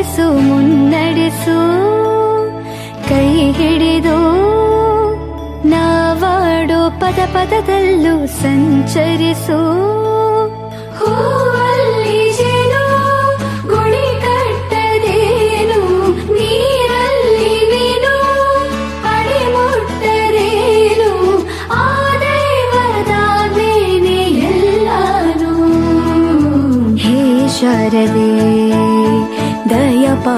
ನೆಲೆಯಾಗಿರಿಸು ಮುನ್ನಡೆಸು ಕೈ ಹಿಡಿದು. ನಾವಾಡೋ ಪದ ಪದದಲ್ಲೂ ಸಂಚರಿಸು. ಹೂವಲ್ಲಿ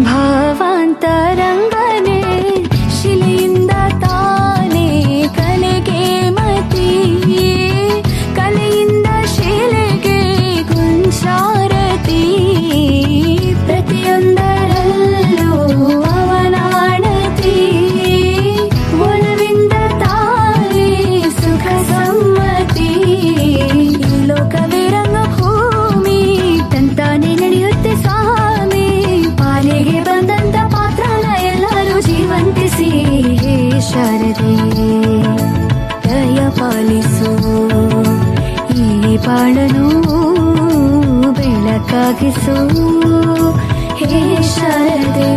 भवन्तः ಕರುಣಿಸು ಈ ಬಾಳನು ಬೆಳಕಾಗಿಸು. ಹೇ ಶಾರದೆ.